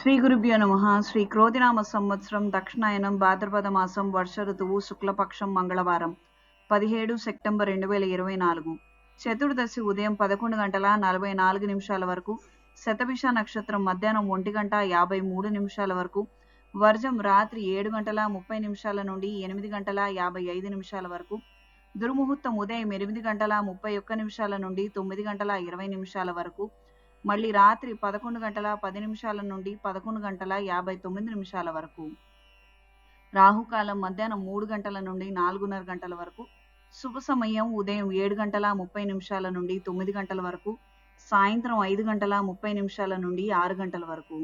శ్రీ గురుభ్యో నమ. శ్రీ క్రోధినామ సంవత్సరం దక్షిణాయనం భాద్రపద మాసం వర్ష ఋతువు శుక్లపక్షం మంగళవారం. పదిహేడు సెప్టెంబర్ రెండు వేల ఇరవై నాలుగు. చతుర్దశి ఉదయం పదకొండు గంటల నలభై నాలుగు నిమిషాల వరకు శతభిష నక్షత్రం మధ్యాహ్నం ఒంటి గంట యాభై మూడు నిమిషాల వరకు వర్జం రాత్రి ఏడు గంటల ముప్పై నిమిషాల నుండి ఎనిమిది గంటల యాభై ఐదు నిమిషాల వరకు దుర్ముహూర్తం ఉదయం ఎనిమిది గంటల ముప్పై ఒక్క నిమిషాల నుండి తొమ్మిది గంటల ఇరవై నిమిషాల వరకు మళ్ళీ రాత్రి పదకొండు గంటల పది నిమిషాల నుండి పదకొండు గంటల యాభై తొమ్మిది నిమిషాల వరకు. రాహుకాలం మధ్యాహ్నం మూడు గంటల నుండి నాలుగున్నర గంటల వరకు. శుభ సమయం ఉదయం ఏడు గంటల ముప్పై నిమిషాల నుండి తొమ్మిది గంటల వరకు. సాయంత్రం ఐదు గంటల ముప్పై నిమిషాల నుండి ఆరు గంటల వరకు.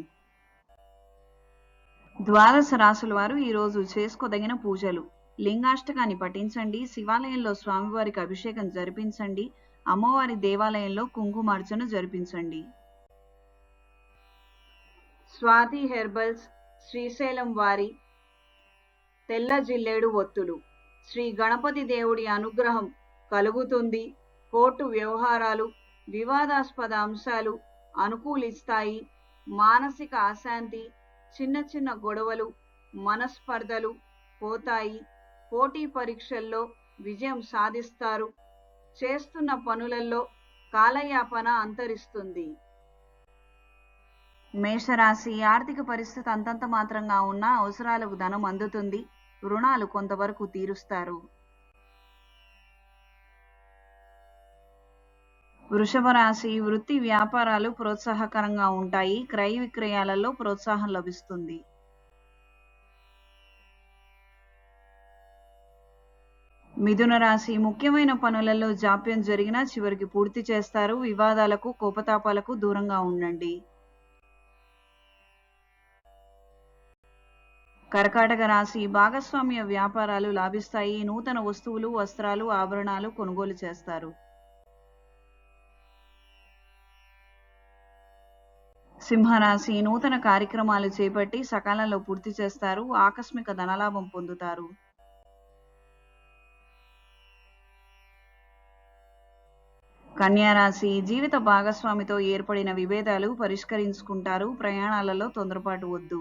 ద్వాదశ రాసుల వారు ఈరోజు చేసుకోదగిన పూజలు. లింగాష్టకాన్ని పఠించండి. శివాలయంలో స్వామివారికి అభిషేకం జరిపించండి. అమ్మవారి దేవాలయంలో కుంకుమార్చన జరిపించండి. స్వాతి హెర్బల్స్ శ్రీశైలం వారి తెల్ల జిల్లేడు ఒత్తులు. శ్రీ గణపతి దేవుడి అనుగ్రహం కలుగుతుంది. కోర్టు వ్యవహారాలు వివాదాస్పద అంశాలు అనుకూలిస్తాయి. మానసిక అశాంతి చిన్న చిన్న గొడవలు మనస్పర్ధలు పోతాయి. పోటీ పరీక్షల్లో విజయం సాధిస్తారు. చేస్తున్న పనులలో కాలయాపన అంతరిస్తుంది. మేషరాశి ఆర్థిక పరిస్థితి అంతంత మాత్రంగా ఉన్న అవసరాలకు ధనం అందుతుంది. రుణాలు కొంతవరకు తీరుస్తారు. వృషభ రాశి వృత్తి వ్యాపారాలు ప్రోత్సాహకరంగా ఉంటాయి. క్రయ విక్రయాలలో ప్రోత్సాహం లభిస్తుంది. మిథున రాశి ముఖ్యమైన పనులలో జాప్యం జరిగినా చివరికి పూర్తి చేస్తారు. వివాదాలకు కోపతాపాలకు దూరంగా ఉండండి. కర్కాటక రాశి భాగస్వామ్య వ్యాపారాలు లాభిస్తాయి. నూతన వస్తువులు వస్త్రాలు ఆభరణాలు కొనుగోలు చేస్తారు. సింహరాశి నూతన కార్యక్రమాలు చేపట్టి సకాలంలో పూర్తి చేస్తారు. ఆకస్మిక ధనలాభం పొందుతారు. కన్యారాశి జీవిత భాగస్వామితో ఏర్పడిన విభేదాలు పరిష్కరించుకుంటారు. ప్రయాణాలలో తొందరపాటు వద్దు.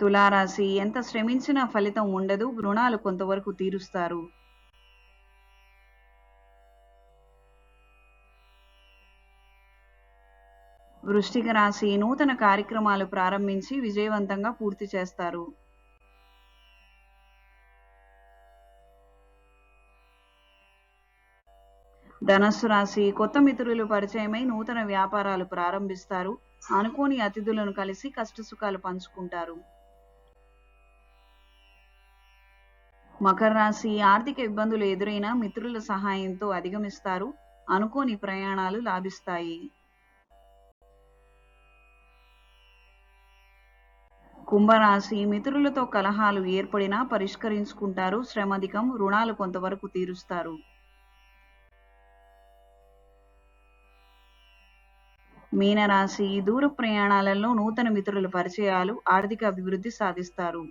తులారాశి ఎంత శ్రమించినా ఫలితం ఉండదు. రుణాలు కొంతవరకు తీరుస్తారు. వృష్టిక రాశి నూతన కార్యక్రమాలు ప్రారంభించి విజయవంతంగా పూర్తి చేస్తారు. ధనస్సు రాశి కొత్త మిత్రులు పరిచయమై నూతన వ్యాపారాలు ప్రారంభిస్తారు. అనుకోని అతిథులను కలిసి కష్టసుఖాలు పంచుకుంటారు. మకర రాశి ఆర్థిక ఇబ్బందులు ఎదురైనా మిత్రుల సహాయంతో అధిగమిస్తారు. అనుకోని ప్రయాణాలు లాభిస్తాయి. కుంభరాశి మిత్రులతో కలహాలు ఏర్పడినా పరిష్కరించుకుంటారు. శ్రమధికం రుణాలు కొంతవరకు తీరుస్తారు. మీనరాశి దూర ప్రయాణాలలో నూతన మిత్రుల పరిచయాలు ఆర్థిక అభివృద్ధి సాధిస్తారు.